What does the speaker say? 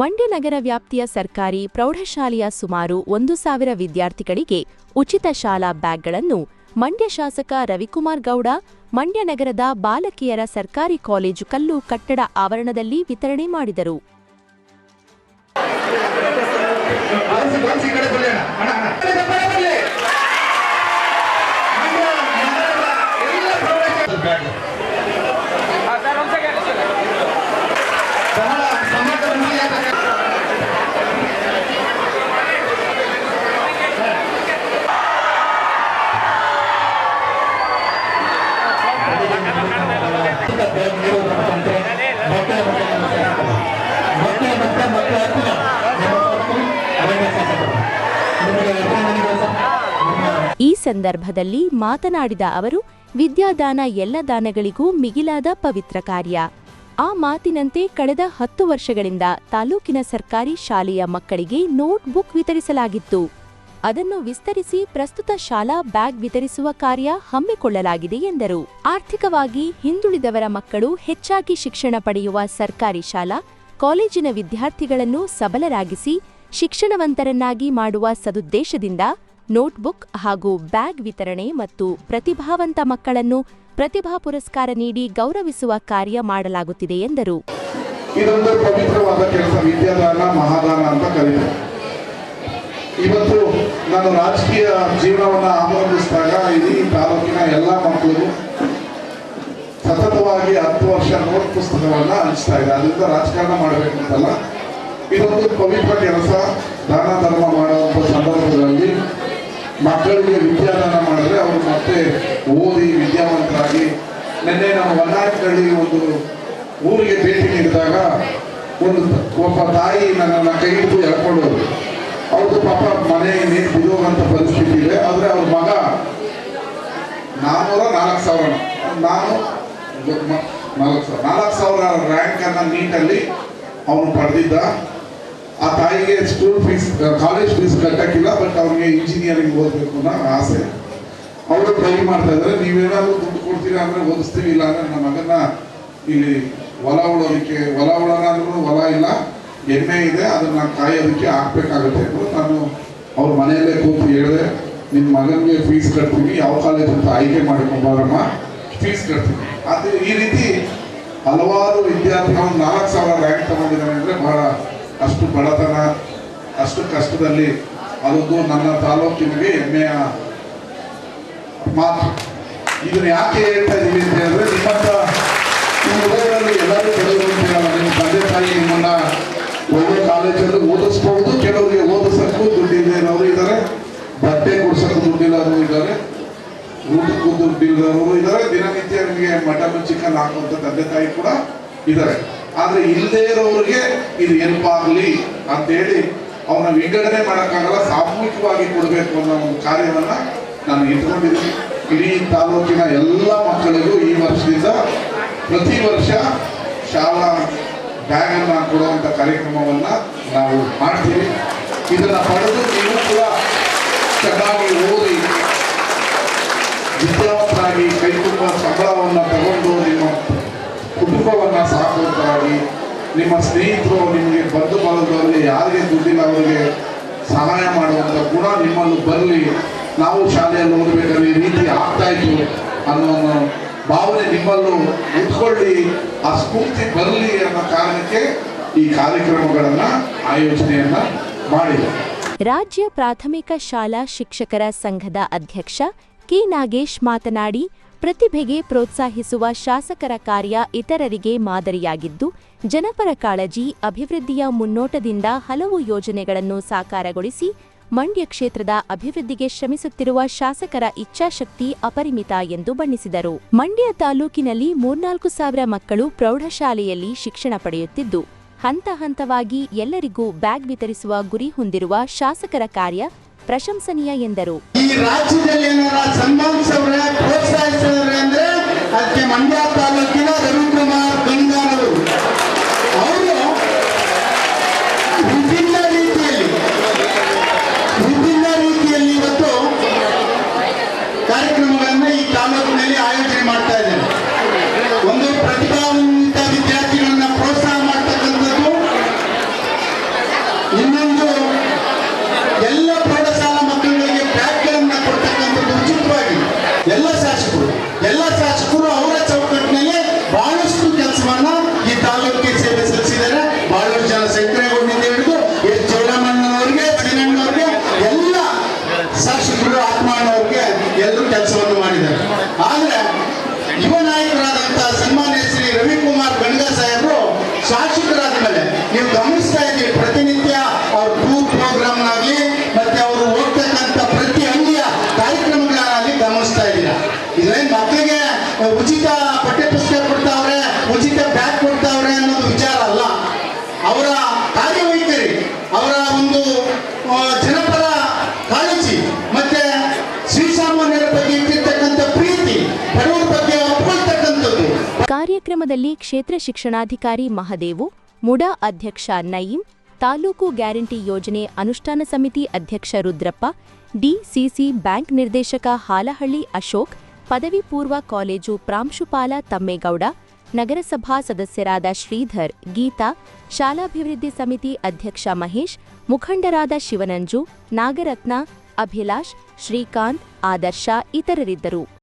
ಮಂಡ್ಯ ನಗರ ವ್ಯಾಪ್ತಿಯ ಸರ್ಕಾರಿ ಪ್ರೌಢಶಾಲೆಯ ಸುಮಾರು ಒಂದು ಸಾವಿರ ವಿದ್ಯಾರ್ಥಿಗಳಿಗೆ ಉಚಿತ ಶಾಲಾ ಬ್ಯಾಗ್ಗಳನ್ನು ಮಂಡ್ಯ ಶಾಸಕ ರವಿಕುಮಾರ್ ಗೌಡ, ಮಂಡ್ಯ ನಗರದ ಬಾಲಕಿಯರ ಸರ್ಕಾರಿ ಕಾಲೇಜು ಕಲ್ಲು ಕಟ್ಟಡ ಆವರಣದಲ್ಲಿ ವಿತರಣೆ ಮಾಡಿದರು. ಸಂದರ್ಭದಲ್ಲಿ ಮಾತನಾಡಿದ ಅವರು, ವಿದ್ಯಾದಾನ ಎಲ್ಲ ದಾನಗಳಿಗೂ ಮಿಗಿಲಾದ ಪವಿತ್ರ ಕಾರ್ಯ. ಆ ಮಾತಿನಂತೆ ಕಳೆದ ಹತ್ತು ವರ್ಷಗಳಿಂದ ತಾಲೂಕಿನ ಸರ್ಕಾರಿ ಶಾಲೆಯ ಮಕ್ಕಳಿಗೆ ನೋಟ್ ಬುಕ್ ವಿತರಿಸಲಾಗಿತ್ತು. ಅದನ್ನು ವಿಸ್ತರಿಸಿ ಪ್ರಸ್ತುತ ಶಾಲಾ ಬ್ಯಾಗ್ ವಿತರಿಸುವ ಕಾರ್ಯ ಹಮ್ಮಿಕೊಳ್ಳಲಾಗಿದೆ ಎಂದರು. ಆರ್ಥಿಕವಾಗಿ ಹಿಂದುಳಿದವರ ಮಕ್ಕಳು ಹೆಚ್ಚಾಗಿ ಶಿಕ್ಷಣ ಪಡೆಯುವ ಸರ್ಕಾರಿ ಶಾಲಾ, ಕಾಲೇಜಿನ ವಿದ್ಯಾರ್ಥಿಗಳನ್ನು ಸಬಲರಾಗಿಸಿ ಶಿಕ್ಷಣವಂತರನ್ನಾಗಿ ಮಾಡುವ ಸದುದ್ದೇಶದಿಂದ ನೋಟ್ಬುಕ್ ಹಾಗೂ ಬ್ಯಾಗ್ ವಿತರಣೆ ಮತ್ತು ಪ್ರತಿಭಾವಂತ ಮಕ್ಕಳನ್ನು ಪ್ರತಿಭಾ ಪುರಸ್ಕಾರ ನೀಡಿ ಗೌರವಿಸುವ ಕಾರ್ಯ ಮಾಡಲಾಗುತ್ತಿದೆ ಎಂದರು. ಇದೊಂದು ಪವಿತ್ರವಾದ ಕೆಲಸ, ವಿದ್ಯಾದಾನ, ಮಹಾದಾನ ಅಂತ ಕರೀತಾರೆ. ಇವತ್ತು ನಾನು ರಾಜಕೀಯ ಜೀವನವನ್ನು ಆರಂಭಿಸಿದಾಗ ಇಡೀ ತಾಲೂಕಿನ ಎಲ್ಲ ಮಕ್ಕಳಿಗೂ ಸತತವಾಗಿ ಹತ್ತು ವರ್ಷ ನೋಟ್ ಪುಸ್ತಕವನ್ನ ಹಂಚ್ತಾ ಇದೆ ಅದರಿಂದ ರಾಜಕಾರಣ ಮಾಡಬೇಕು ಅಂತಲ್ಲ ಇದೊಂದು ಪವಿತ್ರ ಕೆಲಸ ದಾನ ಧರ್ಮ ಮಾಡುವಂಥ ಸಂದರ್ಭದಲ್ಲಿ ಮಕ್ಕಳಿಗೆ ವಿದ್ಯಾದಾನ ಮಾಡಿದ್ರೆ ಅವರು ಮತ್ತೆ ಓದಿ ವಿದ್ಯಾವಂತರಾಗಿ ನಿನ್ನೆ ನಾವು ಹೊನ್ನಾಳಿ ಒಂದು ಊರಿಗೆ ಭೇಟಿ ನೀಡಿದಾಗ ಒಂದು ಒಬ್ಬ ತಾಯಿ ನನ್ನ ಕೈ ಹಿಡಿದು ಎಳ್ಕೊಂಡು ಅವ್ರದ್ದು ಪಾಪ ಮನೆ ನೀರು ಬಿಡುವಂಥ ಪರಿಸ್ಥಿತಿ ಇದೆ. ಆದರೆ ಅವ್ರ ಮಗ ನಾನ್ನೂರ ನಾಲ್ಕು ಸಾವಿರ ನಾನು ನಾಲ್ಕು ಸಾವಿರ. ನಾಲ್ಕು ಸಾವಿರ ರ್ಯಾಂಕನ್ನು ನೀಟಲ್ಲಿ ಅವನು ಪಡೆದಿದ್ದ. ಆ ತಾಯಿಗೆ ಸ್ಕೂಲ್ ಫೀಸ್ ಕಾಲೇಜ್ ಫೀಸ್ ಕಟ್ಟಕ್ಕಿಲ್ಲ ಬಟ್ ಅವ್ರಿಗೆ ಇಂಜಿನಿಯರಿಂಗ್ ಓದಬೇಕು ಅನ್ನೋ ಆಸೆ. ಅವರು ಟ್ರೈ ಮಾಡ್ತಾ ಇದ್ದಾರೆ ನೀವೇನಾದ್ರು ದುಡ್ಡು ಕೊಡ್ತೀರಾ ಅಂದ್ರೆ ಓದಿಸ್ತೀವಿ ಇಲ್ಲ ಅಂದ್ರೆ ನಮ್ಮ ಮಗನ ಇಲ್ಲಿ ಹೊಲ ಉಳೋದಕ್ಕೆ, ಹೊಲ ಉಳೋಣ ಅಂದ್ರೂ ಹೊಲ ಇಲ್ಲ, ಎಮ್ಮೆ ಇದೆ, ಅದನ್ನ ಕಾಯೋದಕ್ಕೆ ಹಾಕ್ಬೇಕಾಗುತ್ತೆ ಅಂತ ನಾನು ಅವ್ರ ಮನೆಯಲ್ಲೇ ಕೂತು ಹೇಳಿದೆ. ನಿಮ್ಮ ಮಗನಿಗೆ ಫೀಸ್ ಕಟ್ತೀನಿ, ಯಾವ ಕಾಲೇಜ್ ಅಂತ ಆಯ್ಕೆ ಮಾಡ್ಕೊಂಬಾರಮ್ಮ ಫೀಸ್ ಕಟ್ತೀನಿ. ಅದು ಈ ರೀತಿ ಹಲವಾರು ವಿದ್ಯಾರ್ಥಿಗಳು ನಾಲ್ಕು ಸಾವಿರ ರ್ಯಾಂಕ್ ತಗೊಂಡಿದ್ದಾರೆ ಅಂದರೆ ಬಹಳ ಅಷ್ಟು ಬಡತನ, ಅಷ್ಟು ಕಷ್ಟದಲ್ಲಿ ಅದೊಂದು ನನ್ನ ತಾಲೂಕಿನಿಗೆ ಹೆಮ್ಮೆಯ ಮಾತು. ಇದನ್ನ ಯಾಕೆ ಹೇಳ್ತಾ ಇದ್ದೀವಿ ಅಂತ ಹೇಳಿದ್ರೆ, ನಿಮ್ಮಂತ ಎಲ್ಲರೂ ಕೆಲವರು ನಿಮ್ಮ ತಂದೆ ತಾಯಿ ನಿಮ್ಮನ್ನ ಒಳ್ಳೆ ಕಾಲೇಜಲ್ಲಿ ಓದಿಸ್ಬಹುದು ಕೆಲವರಿಗೆ ಓದಿಸಕ್ಕೂ ದುಡ್ಡಿಲ್ಲದೆ ಇರೋರು ಇದ್ದಾರೆ. ಬಟ್ಟೆ ಕೊಡ್ಸಕ್ಕೂ ದುಡ್ಡಿಲ್ಲವರು ಇದ್ದಾರೆ. ಊಟಕ್ಕೂ ದುಡ್ಡಿಲ್ಲದವರು ಇದ್ದಾರೆ. ದಿನನಿತ್ಯ ನಿಮಗೆ ಮಟನ್, ಚಿಕನ್ ಹಾಕುವಂತ ತಂದೆ ತಾಯಿ ಕೂಡ ಇದ್ದಾರೆ. ಆದ್ರೆ ಇಲ್ಲದೆ ಇರೋರಿಗೆ ಇದು ಹೆಲ್ಪ್ ಅಂತ ಹೇಳಿ ಅವನ ವಿಂಗಡಣೆ ಮಾಡೋಕ್ಕಾಗಲ್ಲ, ಸಾಮೂಹಿಕವಾಗಿ ಕೊಡಬೇಕು ಅನ್ನೋ ಒಂದು ಕಾರ್ಯವನ್ನ ನಾನು ಇಟ್ಕೊಂಡಿದ್ದೀನಿ ಇಡೀ ತಾಲೂಕಿನ ಎಲ್ಲ ಮಕ್ಕಳಿಗೂ ಈ ವರ್ಷದಿಂದ ಪ್ರತಿ ವರ್ಷ ಶಾಲಾ ಬ್ಯಾಗ್ ಅನ್ನ ಕೊಡುವಂತ ಕಾರ್ಯಕ್ರಮವನ್ನ ನಾವು ಮಾಡ್ತೀವಿ. ಇದನ್ನ ಪಡೆದು ನೀವು ಕೂಡ ಚೆನ್ನಾಗಿ ಓದಿ ನಿಮ್ಮ ಸ್ನೇಹಿತರು ನಿಮಗೆ ಬಂಧು ಬಾಂಧವರಲ್ಲಿ ಯಾರಿಗೆ ದುಡ್ಡಿಲ್ಲ ಅವರಿಗೆ ಸಹಾಯ ಮಾಡುವಂಥ ಗುಣ ನಿಮ್ಮನ್ನು ಬರಲಿ. ನಾವು ಶಾಲೆಯಲ್ಲಿ ಓದಬೇಕಾದ್ರೆ ಈ ರೀತಿ ಆಗ್ತಾ ಇತ್ತು ಅನ್ನೋ ಭಾವನೆ ನಿಮ್ಮಲ್ಲೂ ಉಟ್ಕೊಳ್ಳಿ ಆ ಸ್ಫೂರ್ತಿ ಬರಲಿ ಅನ್ನೋ ಕಾರಣಕ್ಕೆ ಈ ಕಾರ್ಯಕ್ರಮಗಳನ್ನು ಆಯೋಜನೆಯನ್ನು ಮಾಡಿದೆ. ರಾಜ್ಯ ಪ್ರಾಥಮಿಕ ಶಾಲಾ ಶಿಕ್ಷಕರ ಸಂಘದ ಅಧ್ಯಕ್ಷ ಕೆ ನಾಗೇಶ್ ಮಾತನಾಡಿ ಪ್ರತಿಭೆಗೆ ಪ್ರೋತ್ಸಾಹಿಸುವ ಶಾಸಕರ ಕಾರ್ಯ ಇತರರಿಗೆ ಮಾದರಿಯಾಗಿದ್ದು, ಜನಪರ ಕಾಳಜಿ, ಅಭಿವೃದ್ಧಿಯ ಮುನ್ನೋಟದಿಂದ ಹಲವು ಯೋಜನೆಗಳನ್ನು ಸಾಕಾರಗೊಳಿಸಿ ಮಂಡ್ಯ ಕ್ಷೇತ್ರದ ಅಭಿವೃದ್ಧಿಗೆ ಶ್ರಮಿಸುತ್ತಿರುವ ಶಾಸಕರ ಇಚ್ಛಾಶಕ್ತಿ ಅಪರಿಮಿತ ಎಂದು ಬಣ್ಣಿಸಿದರು. ಮಂಡ್ಯ ತಾಲೂಕಿನಲ್ಲಿ ಮೂರ್ನಾಲ್ಕು ಸಾವಿರ ಮಕ್ಕಳು ಪ್ರೌಢಶಾಲೆಯಲ್ಲಿ ಶಿಕ್ಷಣ ಪಡೆಯುತ್ತಿದ್ದು, ಹಂತ ಹಂತವಾಗಿ ಎಲ್ಲರಿಗೂ ಬ್ಯಾಗ್ ವಿತರಿಸುವ ಗುರಿ ಹೊಂದಿರುವ ಶಾಸಕರ ಕಾರ್ಯ ಪ್ರಶಂಸನೀಯ ಎಂದರು. ಈ ರಾಜ್ಯದಲ್ಲಿ ಏನಾರ ಸನ್ಮಾನಿಸವ್ರೆ ಪ್ರೋತ್ಸಾಹಿಸಿದ್ರೆ ಅದಕ್ಕೆ ಮಂಡ್ಯ ತಾಲೂಕಿನ ರವಿಕುಮಾರ್ ಯುವ ನಾಯಕರಾದಂತಹ ಸನ್ಮಾನ್ಯ ಕಾರ್ಯಕ್ರಮದಲ್ಲಿ ಕ್ಷೇತ್ರ ಶಿಕ್ಷಣಾಧಿಕಾರಿ ಮಹದೇವು, ಮುಡಾ ಅಧ್ಯಕ್ಷ ನಯೀಂ, ತಾಲೂಕು ಗ್ಯಾರಂಟಿ ಯೋಜನೆ ಅನುಷ್ಠಾನ ಸಮಿತಿ ಅಧ್ಯಕ್ಷ ರುದ್ರಪ್ಪ, ಡಿಸಿಸಿ ಬ್ಯಾಂಕ್ ನಿರ್ದೇಶಕ ಹಾಲಹಳ್ಳಿ ಅಶೋಕ್, ಪದವಿ ಪೂರ್ವ ಕಾಲೇಜು ಪ್ರಾಂಶುಪಾಲ ತಮ್ಮೇಗೌಡ, ನಗರಸಭಾ ಸದಸ್ಯರಾದ ಶ್ರೀಧರ್, ಗೀತಾ, ಶಾಲಾಭಿವೃದ್ಧಿ ಸಮಿತಿ ಅಧ್ಯಕ್ಷ ಮಹೇಶ್, ಮುಖಂಡರಾದ ಶಿವನಂಜು, ನಾಗರತ್ನ, ಅಭಿಲಾಷ್, ಶ್ರೀಕಾಂತ್, ಆದರ್ಶ ಇತರರಿದ್ದರು.